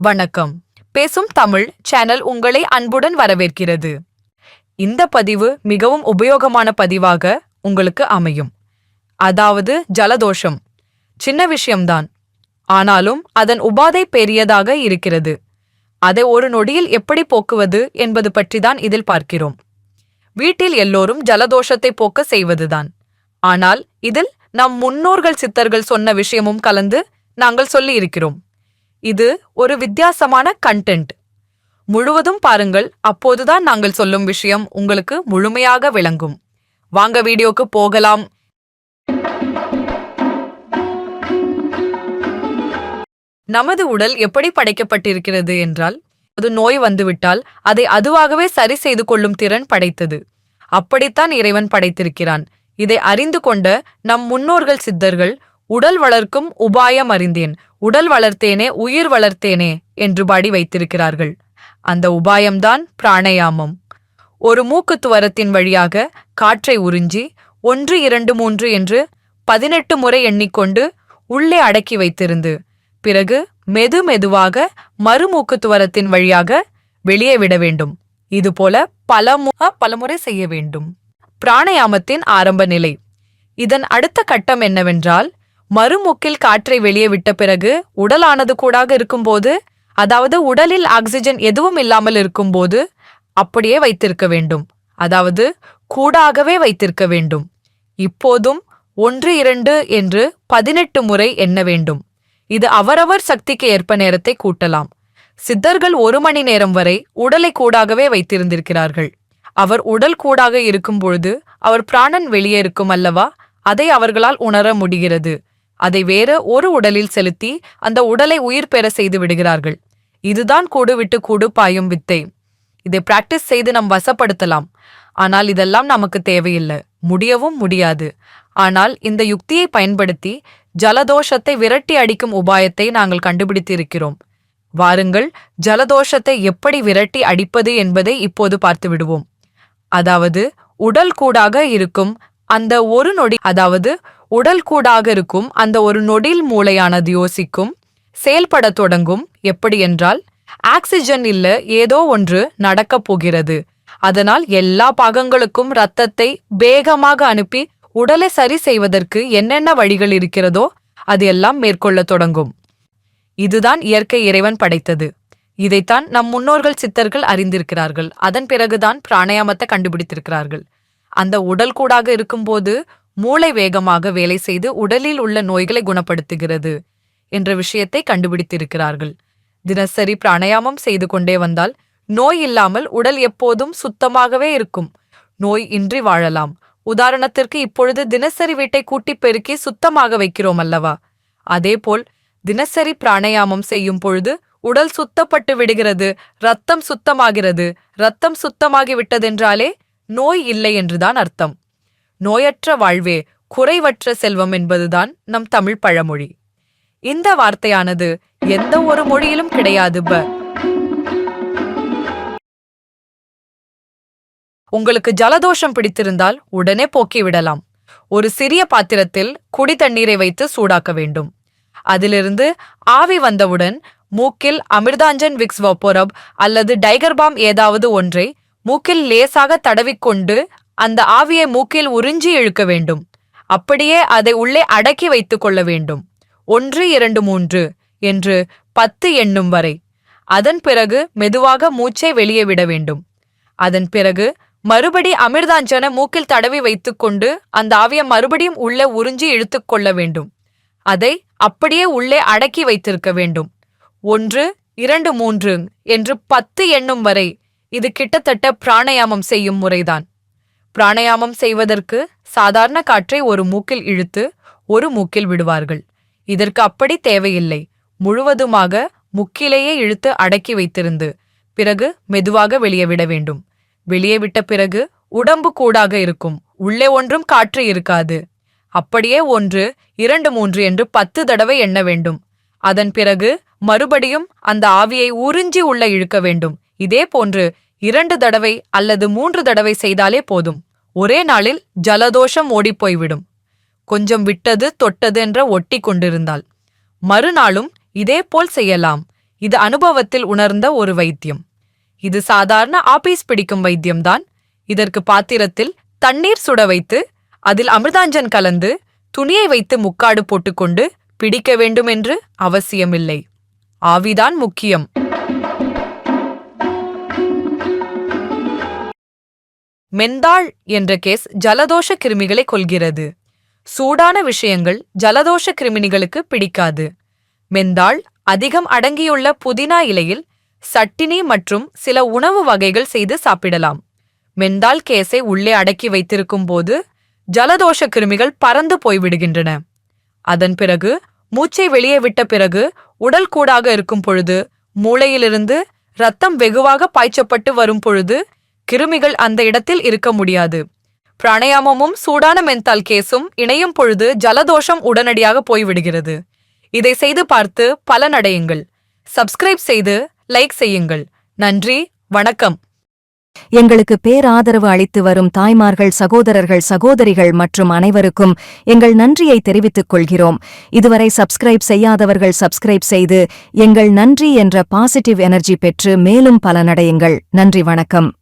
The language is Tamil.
வணக்கம். பேசும் தமிழ் சேனல் உங்களை அன்புடன் வரவேற்கிறது. இந்த பதிவு மிகவும் உபயோகமான பதிவாக உங்களுக்கு அமையும். அதாவது ஜலதோஷம். சின்ன விஷயம்தான். ஆனாலும் அதன் உபாதை பெரியதாக இருக்கிறது. அதை ஒரு நொடியில் எப்படி போக்குவது என்பது பற்றிதான் இதில் பார்க்கிறோம். வீட்டில் எல்லோரும் ஜலதோஷத்தை போக்க செய்வதுதான். ஆனால் இதில் நம் முன்னோர்கள் சித்தர்கள் சொன்ன விஷயமும் கலந்து நாங்கள் சொல்லி இருக்கிறோம் இது ஒரு வித்தியாசமான கண்டென்ட் முழுவதும் பாருங்கள் அப்போதுதான் நாங்கள் சொல்லும் விஷயம் உங்களுக்கு முழுமையாக விளங்கும். வாங்க வீடியோக்கு போகலாம். நமது உடல் எப்படி படைக்கப்பட்டிருக்கிறது என்றால் அது நோய் வந்துவிட்டால் அதை அதுவாகவே சரி செய்து கொள்ளும் திறன் படைத்தது. அப்படித்தான் இறைவன் படைத்திருக்கிறான். இதை அறிந்து கொண்ட நம் முன்னோர்கள் சித்தர்கள் உடல் வளர்க்கும் உபாயம் அறிந்தேன். உடல் வளர்த்தேனே உயிர் வளர்த்தேனே என்று பாடி வைத்திருக்கிறார்கள். அந்த உபாயம்தான் பிராணயாமம். ஒரு மூக்கு துவரத்தின் வழியாக காற்றை உறிஞ்சி ஒன்று இரண்டு மூன்று என்று பதினெட்டு முறை எண்ணிக்கொண்டு உள்ளே அடக்கி வைத்திருந்து பிறகு மெது மெதுவாக மறுமூக்கு துவரத்தின் வழியாக வெளியே விட வேண்டும். இதுபோல பல பலமுறை செய்ய வேண்டும். பிராணயாமத்தின் ஆரம்ப நிலை. இதன் அடுத்த கட்டம் என்னவென்றால் மறுமூக்கில் காற்றை வெளியே விட்ட பிறகு உடலானது கூடாக இருக்கும்போது அதாவது உடலில் ஆக்சிஜன் எதுவும் இல்லாமல் இருக்கும்போது அப்படியே வைத்திருக்க வேண்டும். அதாவது கூடாகவே வைத்திருக்க வேண்டும். இப்போதும் ஒன்று இரண்டு என்று பதினெட்டு முறை எண்ண வேண்டும். இது அவரவர் சக்திக்கு ஏற்ப நேரத்தை கூட்டலாம். சித்தர்கள் ஒரு மணி நேரம் வரை உடலை கூடாகவே வைத்திருந்திருக்கிறார்கள். அவர் உடல் கூடாக இருக்கும் பொழுது அவர் பிராணன் வெளியே இருக்கும் அல்லவா? அதை அவர்களால் உணர முடிகிறது. அதை வேற ஒரு உடலில் செலுத்தி அந்த உடலை உயிர் பெற செய்து விடுகிறார்கள். இதுதான் கூடு விட்டு கூடு பாயும் வித்தை. இதை பிராக்டிஸ் செய்து நம் வசப்படுத்தலாம். ஆனால் இதெல்லாம் நமக்கு தேவையில்லை. முடியவும் முடியாது. ஆனால் இந்த யுக்தியை பயன்படுத்தி ஜலதோஷத்தை விரட்டி அடிக்கும் உபாயத்தை நாங்கள் கண்டுபிடித்திருக்கிறோம். வாருங்கள் ஜலதோஷத்தை எப்படி விரட்டி அடிப்பது என்பதை இப்போது பார்த்து விடுவோம். அதாவது உடல் கூடாக இருக்கும் அந்த ஒரு நொடி அதாவது உடல் கூடாக இருக்கும் அந்த ஒரு நொடில் மூளையானது யோசிக்கும் செயல்படத் தொடங்கும். எப்படி என்றால் ஆக்சிஜன் இல்ல ஏதோ ஒன்று நடக்கப் போகிறது. அதனால் எல்லா பாகங்களுக்கும் ரத்தத்தை வேகமாக அனுப்பி உடலை சரி செய்வதற்கு என்னென்ன வழிகள் இருக்கிறதோ அது எல்லாம் மேற்கொள்ளத் தொடங்கும். இதுதான் இயற்கை இறைவன் படைத்தது. இதைத்தான் நம் முன்னோர்கள் சித்தர்கள் அறிந்திருக்கிறார்கள். அதன் பிறகுதான் பிராணாயாமத்தை கண்டுபிடித்திருக்கிறார்கள். அந்த உடல் கூடாக இருக்கும்போது மூளை வேகமாக வேலை செய்து உடலில் உள்ள நோய்களை குணப்படுத்துகிறது என்ற விஷயத்தை கண்டுபிடித்திருக்கிறார்கள். தினசரி பிராணாயாமம் செய்து கொண்டே வந்தால் நோய் இல்லாமல் உடல் எப்போதும் சுத்தமாகவே இருக்கும். நோய் இன்றி வாழலாம். உதாரணத்திற்கு இப்பொழுது தினசரி வீட்டை கூட்டி பெருக்கி சுத்தமாக வைக்கிறோம் அல்லவா? அதேபோல் தினசரி பிராணாயாமம் செய்யும் பொழுது உடல் சுத்தப்பட்டு விடுகிறது ரத்தம் சுத்தமாகிறது. ரத்தம் சுத்தமாகி விட்டதென்றாலே நோய் இல்லை என்றுதான் அர்த்தம். நோயற்ற வாழ்வே குறைவற்ற செல்வம் என்பதுதான் நம் தமிழ் பழமொழி. இந்த வார்த்தையானது எந்த ஒரு மொழியிலும் கிடையாது ப. உங்களுக்கு ஜலதோஷம் பிடித்திருந்தால் உடனே போக்கி விடலாம். ஒரு சிறிய பாத்திரத்தில் குடி தண்ணீரை வைத்து சூடாக்க வேண்டும். அதிலிருந்து ஆவி வந்தவுடன் மூக்கில் அமிர்தாஞ்சன் விக்ஸ் வப்போரப் அல்லது டைகர்பாம் ஏதாவது ஒன்றை மூக்கில் லேசாக தடவிக்கொண்டு அந்த ஆவியை மூக்கில் உறிஞ்சி இழுக்க வேண்டும். அப்படியே அதை உள்ளே அடக்கி வைத்துக் கொள்ள வேண்டும். ஒன்று இரண்டு மூன்று என்று பத்து எண்ணும் வரை. அதன் பிறகு மெதுவாக மூச்சை வெளியே விட வேண்டும். அதன் பிறகு மறுபடி அமிர்தாஞ்சன மூக்கில் தடவி வைத்துக்கொண்டு அந்த ஆவியை மறுபடியும் உள்ளே உறிஞ்சி இழுத்துக்கொள்ள வேண்டும். அதை அப்படியே உள்ளே அடக்கி வைத்திருக்க வேண்டும். ஒன்று இரண்டு மூன்று என்று பத்து எண்ணும் வரை. இது கிட்டத்தட்ட பிராணயாமம் செய்யும் முறைதான். பிராணயாமம் செய்வதற்கு சாதாரண காற்றை ஒரு மூக்கில் இழுத்து ஒரு மூக்கில் விடுவார்கள். இதற்கு அப்படி தேவையில்லை. முழுவதுமாக முக்கிலேயே இழுத்து அடக்கி வைத்திருந்து பிறகு மெதுவாக வெளியே விட வேண்டும். வெளியே விட்ட பிறகு உடம்பு கூடாக இருக்கும். உள்ளே ஒன்றும் காற்று இருக்காது. அப்படியே ஒன்று இரண்டு மூன்று என்று பத்து தடவை எண்ண வேண்டும். அதன் பிறகு மறுபடியும் அந்த ஆவியை உறிஞ்சி உள்ள இழுக்க வேண்டும். இதே போன்று இரண்டு தடவை அல்லது மூன்று தடவை செய்தாலே போதும். ஒரே நாளில் ஜலதோஷம் ஓடிப்போய்விடும். கொஞ்சம் விட்டது தொட்டது என்ற ஒட்டி கொண்டிருந்தாள். மறுநாளும் இதேபோல் செய்யலாம். இது அனுபவத்தில் உணர்ந்த ஒரு வைத்தியம். இது சாதாரண ஆபீஸ் பிடிக்கும் வைத்தியம்தான். இதற்கு பாத்திரத்தில் தண்ணீர் சுட வைத்து அதில் அமிர்தாஞ்சன் கலந்து துணியை வைத்து முக்காடு போட்டுக்கொண்டு பிடிக்க வேண்டும் என்று அவசியமில்லை. ஆவிதான் முக்கியம். மெந்தாள் என்ற கேஸ் ஜலதோஷ கிருமிகளை கொல்கிறது. சூடான விஷயங்கள் ஜலதோஷ கிருமினிகளுக்கு பிடிக்காது. மெந்தாள் அதிகம் அடங்கியுள்ள புதினா இலையில் சட்டினி மற்றும் சில உணவு வகைகள் செய்து சாப்பிடலாம். மெந்தாள் கேஸை உள்ளே அடக்கி வைத்திருக்கும் போது ஜலதோஷ கிருமிகள் பறந்து போய்விடுகின்றன. அதன் பிறகு மூச்சை வெளியே விட்ட பிறகு உடல் கூடாக இருக்கும் பொழுது மூளையிலிருந்து ரத்தம் வெகுவாக பாய்ச்சப்பட்டு வரும் பொழுது கிருமிகள் அந்த இடத்தில் இருக்க முடியாது. பிராணயாமமும் சூடான மென்தால் கேஸும் இணையும் பொழுது ஜலதோஷம் உடனடியாக போய்விடுகிறது. இதை செய்து பார்த்து பலனடையுங்கள். சப்ஸ்கிரைப் செய்து லைக் செய்யுங்கள். நன்றி வணக்கம். எங்களுக்கு பேராதரவு அளித்து வரும் தாய்மார்கள் சகோதரர்கள் சகோதரிகள் மற்றும் அனைவருக்கும் எங்கள் நன்றியை தெரிவித்துக் கொள்கிறோம். இதுவரை சப்ஸ்கிரைப் செய்யாதவர்கள் சப்ஸ்கிரைப் செய்து எங்கள் நன்றி என்ற பாசிட்டிவ் எனர்ஜி பெற்று மேலும் பலனடையுங்கள். நன்றி வணக்கம்.